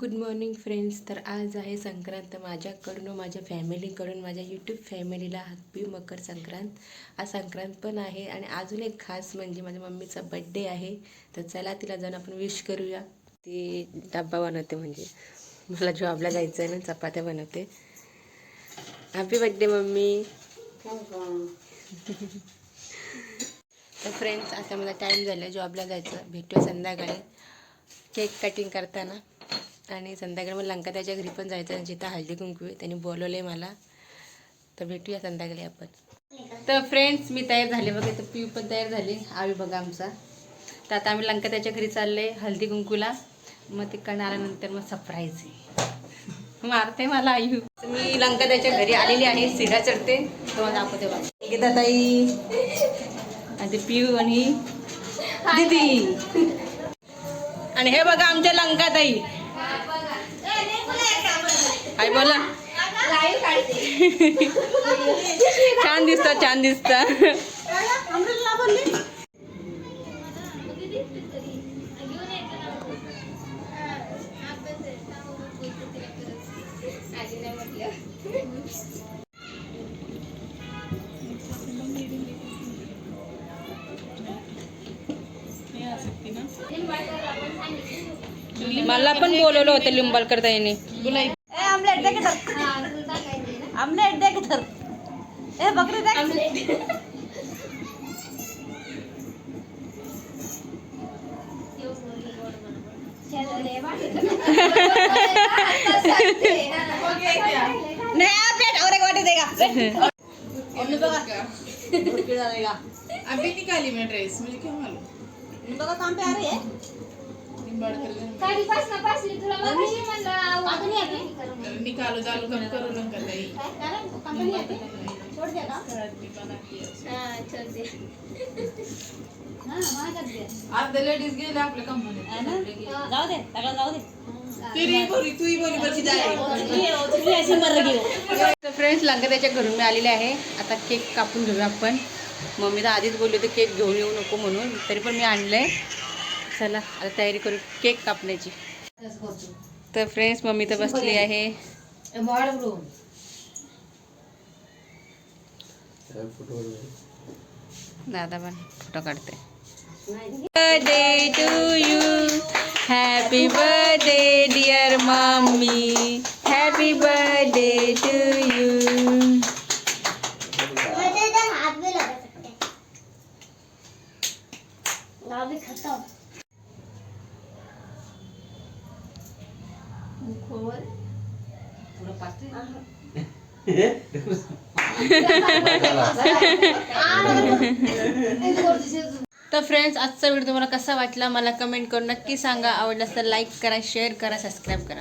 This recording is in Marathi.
गुड मॉर्निंग फ्रेंड्स तर आज आहे संक्रांत. माझ्याकडून माझ्या फॅमिलीकडून माझ्या यूट्यूब फॅमिलीला हॅपी मकर संक्रांत. आज संक्रांत पण आहे आणि अजून एक खास म्हणजे माझ्या मम्मीचा बड्डे आहे. तर चला तिला जाऊन आपण विश करूया. ती डब्बा बनवते म्हणजे. मला जॉबला जायचं आहे ना चपात्या बनवते. Happy birthday mummy. तर फ्रेंड्स आता मला टाईम झाला जॉबला जायचं. भेटूया संध्याकाळी. केक कटिंग करताना. आणि संध्याकाळी मला लंका त्याच्या घरी पण जायचं आहे. जिथं हळदी कुंकू आहे त्यांनी बोलवलं आहे मला. तर भेटूया संध्याकाळी आपण. तर फ्रेंड्स मी तयार झाले बघा. तर पिऊ पण तयार झाली. आवी बघा आमचा. तर आता आम्ही लंका त्याच्या घरी चालले हळदी कुंकूला. मग तिकडनं आल्यानंतर मग सरप्राईज आहे. मारते मला आयु मी लंका त्याच्या घरी आलेली आहे. सिरा चढते. तुम्हाला दाखवते बघा. गीता ताई. आणि ते पिऊ आणि दीदी. आणि हे बघा आमच्या लंका ताई काय बोला. छान दिसत छान दिसत. मला पण बोलवलं होतं लिंबाळकर ताईने ए आमलेट दे की तर आमलेट दे की तर ए बकरी दे. नाही आमलेट और एक वाटी देगा अभी निकाली मैं ड्रेस मुझे क्या मालूम? बघा काम पे आ रही है? निकालो दालो कब करो लंका ताई छोड़ दिया का लेडीज गेले. आपल्या कंपनीत जाऊ दे सगळं जाऊ दे. तेरी ही फ्रेंड्स लंका त्याच्या घरून मी आलेले आहे. आता केक कापून घेऊया आपण. मम्मी तर आधीच बोलली होती केक घेऊन येऊ नको म्हणून. तरी पण मी आणलंय. चला आता तयारी करू केक कापण्याची. तर फ्रेंड्स मम्मी तर बसली आहे. दादा पण फोटो काढते birthday to you happy birthday dear mummy happy birthday to you तर फ्रेंड्स आजचा व्हिडिओ तुम्हाला कसा वाटला मला कमेंट करून नक्की सांगा. आवडल्यास तर लाईक करा शेअर करा सबस्क्राईब करा.